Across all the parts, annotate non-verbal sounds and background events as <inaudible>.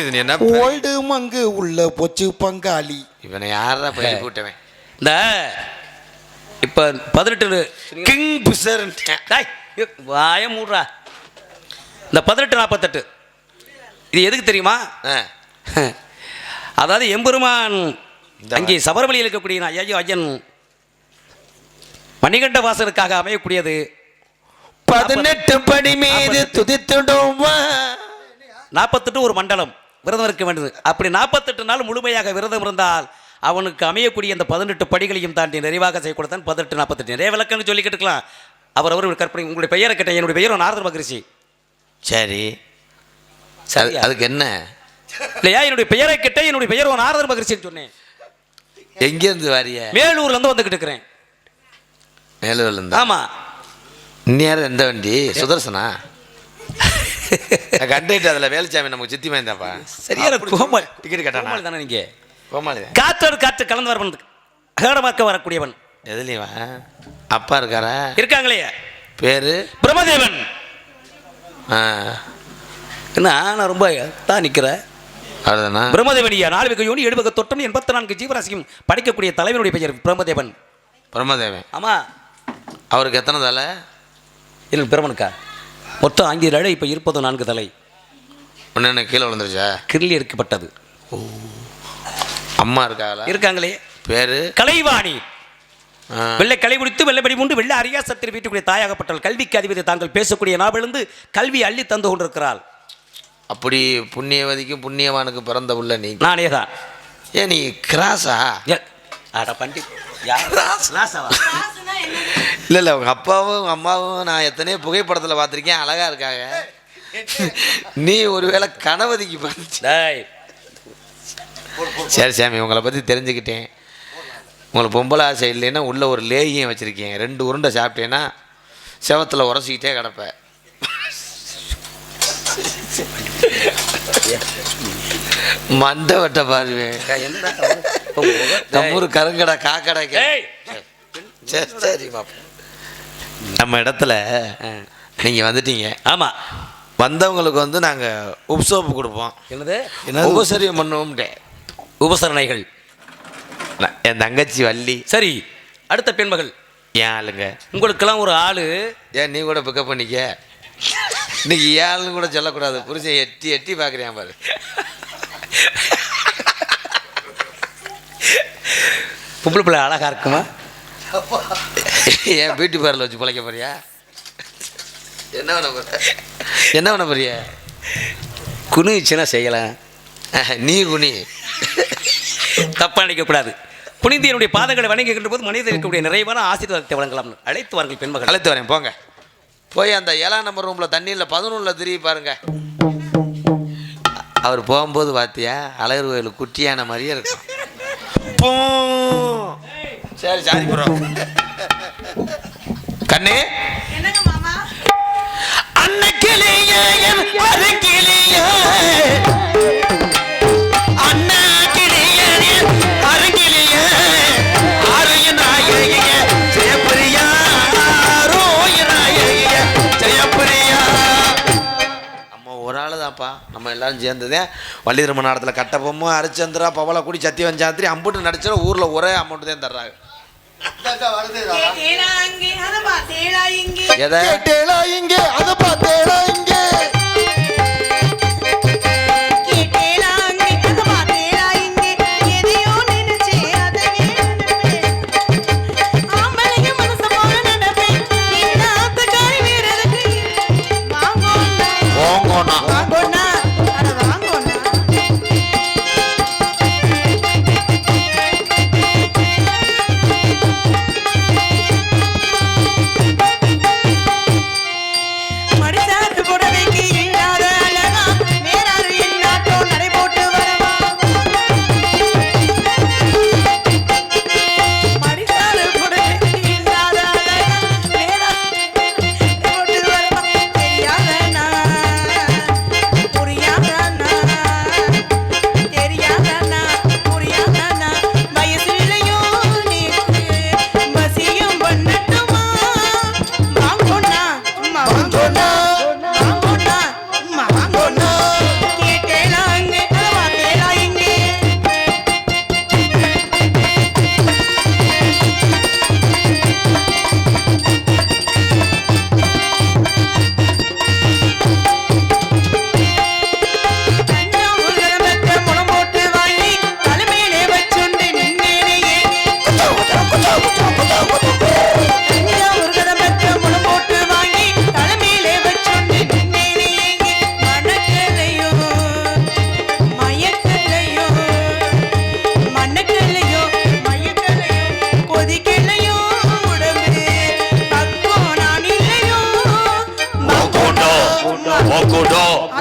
இது என்ன ஓல்டு மங்கு உள்ள பொச்சு பங்காளி. இவனை யாரா பயிர் இந்த இப்போ பதினெட்டு கிங் பிசர் டேய், வாய மூடுறா. இந்த பதினெட்டு நாற்பத்தெட்டு இது எதுக்கு தெரியுமா? அதாவது எம்பெருமான் இந்த அங்கே சபரிமலையில் இருக்கக்கூடிய ஐயோ ஐயன் மணிகண்ட வாசலுக்காக அமையக்கூடியது. பதினெட்டு படி மீது துதித்துடுமா? நாற்பத்தெட்டு ஒரு மண்டலம். விரதம் இருக்க வேண்டியது. அப்படி நாற்பத்தெட்டு நாள் முழுமையாக விரதம் இருந்தால் அவனுக்கு அமையக்கூடிய அந்த பதினெட்டு படிகளையும் தாண்டி நிறைவாக செய்யக்கூடாதான் பதினெட்டு நாற்பத்தெட்டு. நிறைய விளக்கம்னு சொல்லிக்கிட்டு இருக்கலாம். அவர் அவர் கற்பனை உங்களுடைய பெயரை கேட்டேன் என்னுடைய பெயரும் நாரதர் மகரிஷி சரி. சரியா? அதுக்கு என்ன? இல்லையா? என்னுடைய பெயரை கேட்டேன் என்னுடைய பெயர் நாரதர் மகரிஷின்னு சொன்னேன். எங்க இருந்து வாரிய? மேலூர்ல இருந்து வந்துகிட்டு இருக்கிறேன். மேலூர்ல இருந்தா ஆமா இந்நேரம் எந்த வண்டி? சுதர்சனா? <laughs> கண்டக்டர் அதுல வேலுச்சாமி நமக்கு சித்தி மேந்தாப்பா சரியான கோமல் டிக்கெட் கட்டானா கோமல் தானே நீங்க? கோமாளி காற்றோடு காற்று கலந்து வரவன் அகடமாக்க வரக்கூடியவன். எதுலையும் அப்பா இருக்காரா? இருக்காங்களே? பேரு? பிரம்மதேவன். ஆ. என்ன நான் ரொம்ப தான் நிற்கிறேன் பிரம்மதேவனியா? நாலு வகை யோனி வகை தொட்டம் எண்பத்தி நான்கு ஜீவராசியும் படைக்கக்கூடிய தலைவனுடைய பெயர் பிரம்மதேவன். பிரம்மதேவன். ஆமா. அவருக்கு எத்தனை தலை? எனக்கு பிரமனுக்கா மொத்தம் அஞ்சு அழை இப்போ இருப்பது நான்கு தலை. ஒன்று கீழே விழுந்துருச்சா? கிரில் எடுக்கப்பட்டது. அம்மா இருக்காங்களா இருக்காங்களே. பேரு? கலைவாணி. வெள்ளை கலை முடித்து வெள்ளை படி உண்டு வெள்ளை அரியாசத்தில் வீட்டுக்குரிய தாயாகப்பட்டால் கல்விக்கு அதிபதி தாங்கள் பேசக்கூடிய நாவிலிருந்து கல்வி அள்ளி தந்து கொண்டிருக்கிறாள். அப்படி புண்ணியவதிக்கும் புண்ணியவானுக்கு பிறந்த உள்ள நீ. நானே தான் ஏன் நீ கிராஸா அட பண்டி யார்? இல்லை இல்லை உங்கள் அப்பாவும் அம்மாவும் நான் எத்தனையோ புகைப்படத்தில் பார்த்துருக்கேன் அழகாக இருக்காங்க. நீ ஒருவேளை கணவதிக்கு பிறந்துச்சு டேய். சரி சாமி உங்களை பற்றி தெரிஞ்சுக்கிட்டேன். உங்களுக்கு பொம்பளை ஆசை இல்லைன்னா உள்ள ஒரு லேகியம் வச்சுருக்கேன் ரெண்டு உருண்டை சாப்பிட்டேன்னா செவத்தில் உரசிக்கிட்டே கிடப்ப. மண்டை வட்ட பாருவேன் என்னடா நம்மூர் கருங்கடை காக்கடை சரி சரி பாப்போம். நம்ம இடத்துல நீங்கள் வந்துட்டீங்க. ஆமா. வந்தவங்களுக்கு வந்து நாங்கள் உப்சோப்பு கொடுப்போம். என்னது? உபசரியம் பண்ணுவோம்ட்டே உபசரணைகள். என் தங்கச்சி வள்ளி. சரி அடுத்த பெண்மகள். ஏன் ஆளுங்க. உங்களுக்கெல்லாம் ஒரு ஆளு. ஏன் நீ கூட பிக்கப் பண்ணிக்க? இன்னைக்கு ஏழுன்னு கூட சொல்லக்கூடாது. புருஷன் எட்டி எட்டி பார்க்குறியான் பாரு. பொம்பளை பிள்ளை அழகா இருக்குமா? ஏன் பியூட்டி பார்லர் வச்சு பிழைக்க போறியா? என்ன பண்ண போற? என்ன பண்ண போறிய? குனிச்சுன்னா செய்யலாம். நீ குனி. தப்பா நினைக்கக்கூடாது. புனிதியனுடைய பாதங்களை வணங்குகின்ற போது மனிதர் இருக்கக்கூடிய நிறைவான ஆசீர்வாதத்தை வழங்கலாம் அழைத்து வாருங்கள் பெண்மகள். அழைத்து வரேன் போங்க. போய் அந்த ஏழாம் நம்பர் ரூமில் தண்ணியில் பதினொன்றில் திரும்பி பாருங்க. அவர் போகும்போது பார்த்தியா அழகர் கோயில் குட்டியான மாதிரியே இருக்கும். பூ. சரி சாரி ப்ரோ கண்ணே. என்னங்க மாமா? அன்னக்கிளியே ஆள் தான்ப்பா நம்ம எல்லாரும் சேர்ந்ததே வள்ளி திருமண நேரத்தில் கட்டபொம்மும் ஹரிச்சந்திரா பவளக்குடி சத்தியவன் சாத்திரி அம்புட்டு நடிச்சா ஊரில் ஒரே அமௌண்ட் தான் தர்றாங்க. கேட்டேனா அங்கே அதை பார்த்தேடா இங்கே. இங்கே அதை இங்கே.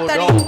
Natalie.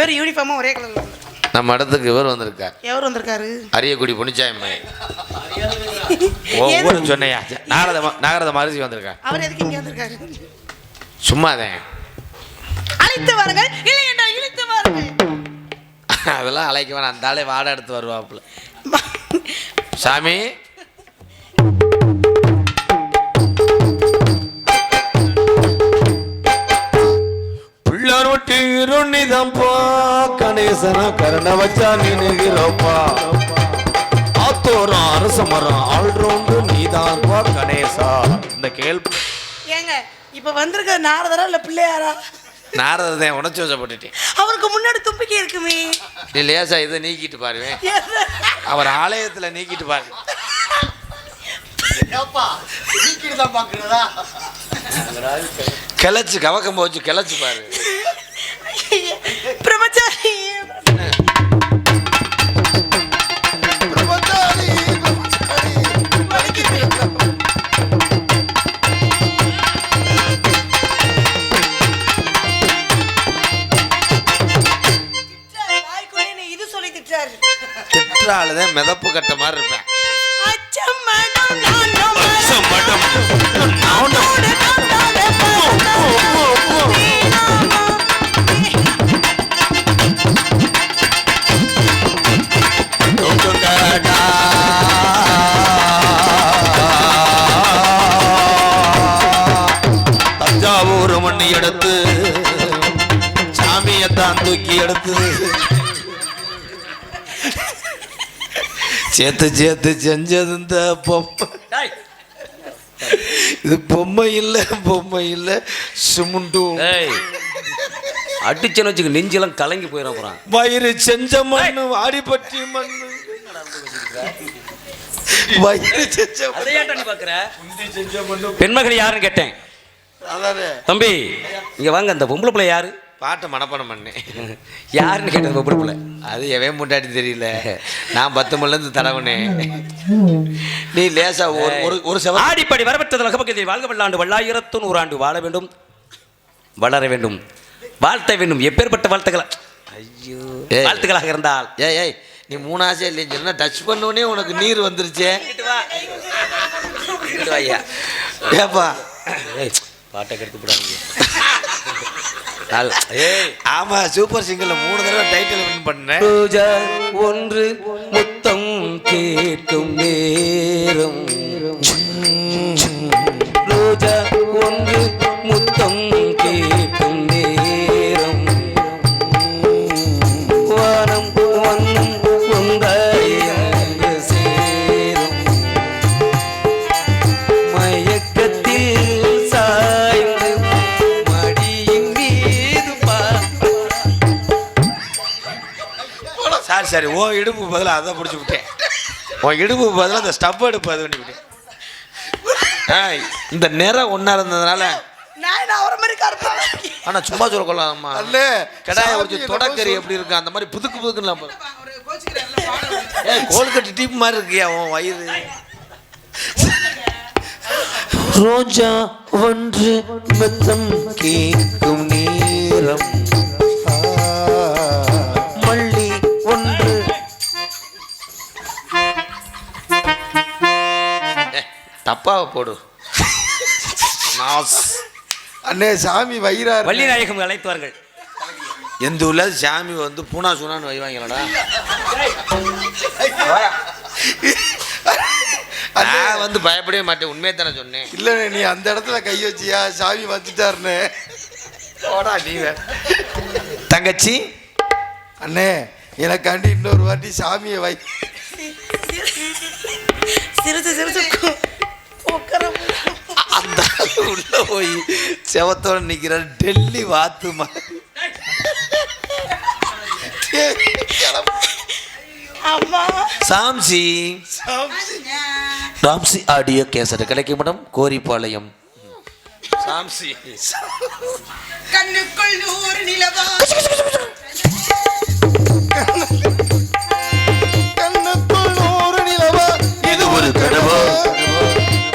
ரெண்டு பேரும் யூனிஃபார்மா ஒரே கலர்ல நம்ம இடத்துக்கு இவர் வந்திருக்கார். எவர் வந்திருக்காரு? அரியக்குடி புனிச்சாயம்மை. <laughs> ஒவ்வொரு சொன்னையா? நாகரத நாகரத மரிசி வந்திருக்கேன் அவர் எதுக்கு இங்க வந்திருக்காரு? சும்மாதான் அழைத்து வாருங்கள். இல்லை என்றால் இழுத்து வாருங்கள். <laughs> அதெல்லாம் அழைக்க வேணாம். அந்த ஆளே வாடகை எடுத்து வருவாப்புல. <laughs> சாமி பிள்ளரொட்டி இருணிதம்பா கணேசன கரண வச்சா நினைகிறப்பா. ஆத்தோரம் அரச மரம் ஆல்ரவுண்டு நீதான் பா கணேசா. இந்த கேள்வி. ஏங்க இப்ப வந்திருக்க நாரதரா இல்ல பிள்ளையாரா? நாரதன் உணர்ச்சி வசப்பட்டுட்டேன். அவருக்கு முன்னாடி தும்பிக்கை இருக்குமே. நீ லேசா இதை நீக்கிட்டு பாருவேன் அவர் ஆலயத்தில் நீக்கிட்டு பாரு. கிளச்சு கவக்கம் போச்சு கிளச்சு பாரு. பிரம்மச்சாரி வாய்க்குள்ளே என்னை இது சொல்லி திட்டாரு திட்டாளுதான் மிதப்பு கட்ட மாதிரி இருப்பேன் அச்சம் மடம் நானோடு எடுத்து சேர்த்து சேர்த்து செஞ்சது இந்த பொம்மை. இது பொம்மை இல்லை பொம்மை இல்லை. சிமுண்டும். டேய். அடிச்சேன்னு வச்சுக்க நெஞ்செல்லாம் கலங்கி போயிடும் அப்புறம் வயிறு செஞ்ச மண்ணு வாடிப்பட்டி மண்ணு. வயிறு செஞ்ச பெண்மகள் யாருன்னு கேட்டேன். தம்பி இங்க வாங்க அந்த பொம்பளை பிள்ளை யாரு? பாட்டை மனப்பாடம் பண்ணேன். <laughs> யாருன்னு கேட்டது பிள்ளை அது எவன் முண்டாட்டி தெரியல. நான் பத்து மணிலேருந்து தடவுனேன் <laughs> நீ லேசா ஒரு ஒரு ஒரு செவ ஆடிப்படி வரப்பெற்றது லகபக்கத்தில் வாழ்க வல்லாண்டு வல்லாயிரத்து நூறாண்டு வாழ வேண்டும் வளர வேண்டும் வாழ்த்த வேண்டும். எப்பேற்பட்ட வாழ்த்துக்களா ஐயோ. வாழ்த்துக்களாக இருந்தால். ஏய் ஏய். நீ மூணு ஆசை இல்லைன்னு சொன்னா டச் பண்ணோடனே உனக்கு நீர் வந்துருச்சே. இங்கிட்டு வா. இங்கிட்டு வா ஐயா. ஏப்பா பாட்டை கெடுத்து ஏய் <laughs> ஆமா சூப்பர் சிங்கர்ல மூணு தடவை டைட்டில் வின் பண்ணேன். ரோஜா ஒன்று முத்தம் கேட்கும் நேரம். ரோஜா ஒன்று முத்தம் சாரி ஓ இடுப்பு பதிலாக அதை பிடிச்சி விட்டேன். உன் இடுப்பு பதிலாக அந்த ஸ்டவ் எடுப்பு அது பண்ணி விட்டேன் இந்த நிறம் ஒன்றா இருந்ததுனால. நான் என்ன அவரை மாதிரி கருப்பா? ஆனால் சும்மா சொல்லக்கொள்ளாமா அண்ணே, கடாயை வச்சு என்னமோ தொடக்கறி எப்படி இருக்கு? அந்த மாதிரி புதுக்கு புதுக்குன்னு கோல்கட்டு டீப் மாதிரி இருக்கியா உன் வயிறு? ரோஜா ஒன்று மெத்தம் கேட்கும் நேரம். தப்பாவை போடு. அண்ணே சாமி வயிறா இருக்கு. வள்ளி நாயகம் அழைத்துவார்கள் எந்த ஊர்ல சாமி வந்து பூனா சூனான்னு வைவாங்களடா நான் வந்து பயப்படவே மாட்டேன். உண்மையை தானே சொன்னேன். இல்லண்ணே நீ அந்த இடத்துல கை வச்சியா? சாமி வந்துட்டாருண்ணே. போடா நீ. தங்கச்சி. அண்ணே எனக்காண்டி இன்னொரு வாட்டி சாமியை வை. சிரிச்சு சிரிச்சு. அந்த உள்ள போய் செவத்தோட நிக்கிற டெல்லி வாத்துமா அம்மா. சாம்சி. ராம்சி ஆடியோ கேசட் கிடைக்கும் இடம் கோரிப்பாளையம். சாம்சி. கண்ணுக்குள் நூறு நிலவா. கண்ணுக்குள் நூறு நிலவா. இது ஒரு கனவா?